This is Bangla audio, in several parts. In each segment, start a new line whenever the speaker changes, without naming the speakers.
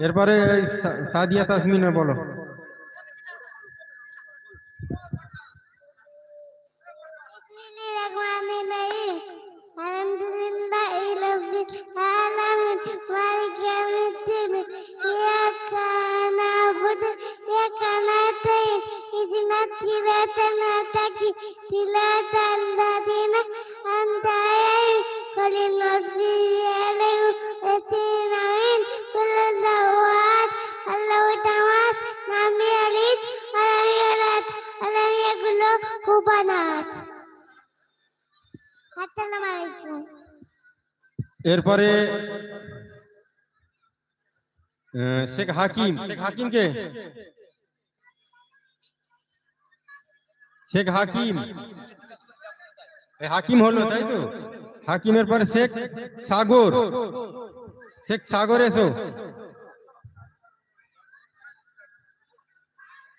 এরপরে সাদিয়া তাসমিনে বলো। এরপরে শেখ হাকিম। শেখ হাকিম কে শেখ হাকিম। হাকিম। হলো তাই তো? হাকিমের পরে শেখ সাগর। শেখ সাগর এসো।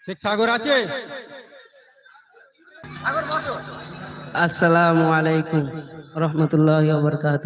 শেখ সাগর আছে?
আসসালামু আলাইকুম। রহমতুল্লাহ বরকাত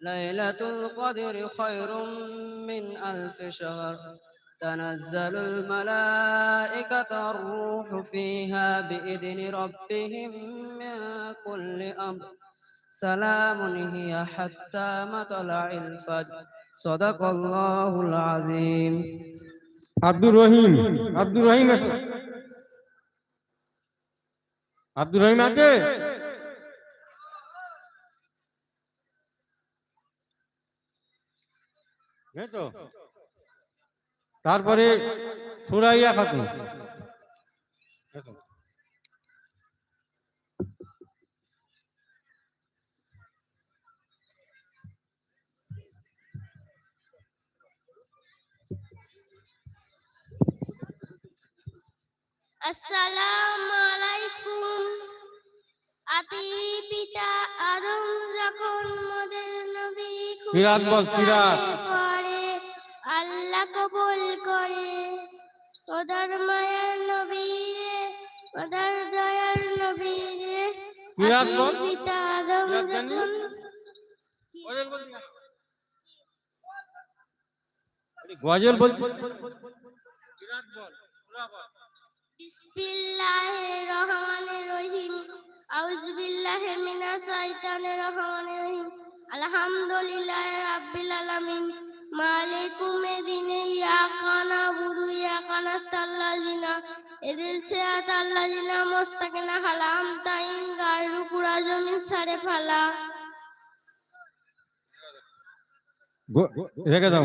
ليلة القدر خير من ألف شهر تنزل الملائكة الروح فيها بإذن ربهم من كل أمر سلام هي حتى مطلع الفجر صدق الله العظيم
আব্দুর রহিম আব্দুর রহিম এসো আব্দুর রহিম আছে তারপরে সুরাইয়া খাতুন।
আসসালামু আলাইকুম আদি পিতা আদম যখন মোদের নবী
কিরাত বল, কিরাত।
ওদের মায়ের নবী রে ওদের দয়ার নবী রে
কিরাত বল।
আদি পিতা আদম
কিরাত জানি?
যখন
গজল বলতে
বিসমিল্লাহির রহমানির রহিম আউযু বিল্লাহি মিনাশ শাইতানির রহমানির রহিম আলহামদুলিল্লাহি রাব্বিল আলামিন মালিকুম এদিনে ইয়াকা নাবুদু ইয়াকা নাস্তাল্লাযিনা এদিল সিরাত আল্লাযিনা মুস্তাকিনা হালাম তাইন গায়রু কুরাজমিন সারে ফালা।
রেখে দাও।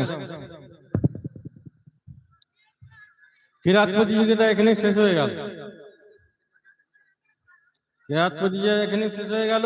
কিরাত প্রতিযোগিতা এখানে শেষ হয়ে গেল। কিরাত প্রতিযোগিতা এখানে শেষ হয়ে গেল।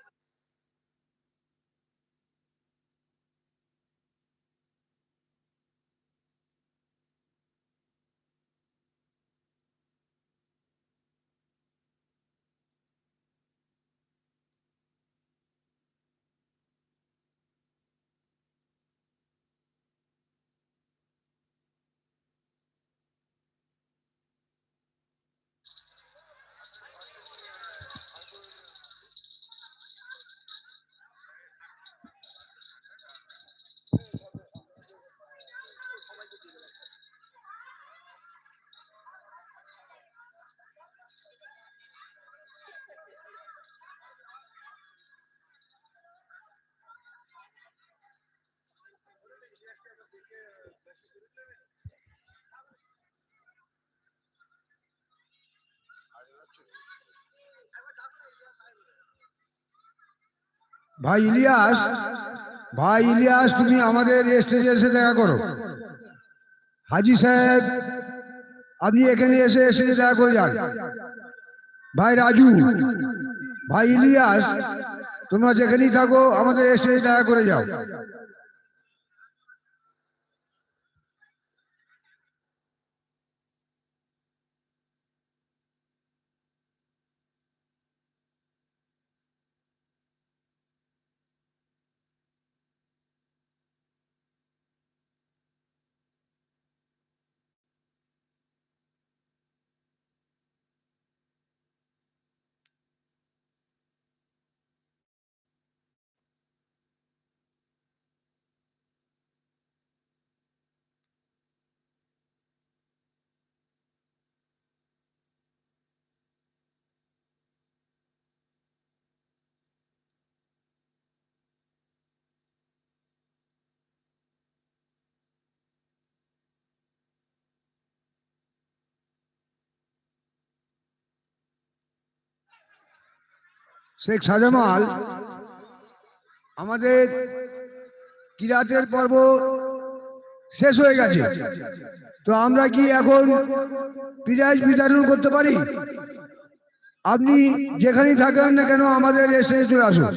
ভাই ইলিয়াস ভাই ইলিয়াস, তুমি আমাদের স্টেজে এসে দেখা করো। হাজি সাহেব, আপনি এখানে এসে স্টেজে দেখা করে যান। ভাই রাজু, ভাই ইলিয়াস, তোমরা যেখানেই থাকো, আমাদের স্টেজে দেখা করে যাও। শেখ সাজামাল আমাদের কিরাতের পর্ব শেষ হয়ে গেছে। তো আমরা কি এখন প্রাইজ বিতরণ করতে পারি? আপনি যেখানেই থাকেন না কেন আমাদের এসে চলে আসুন।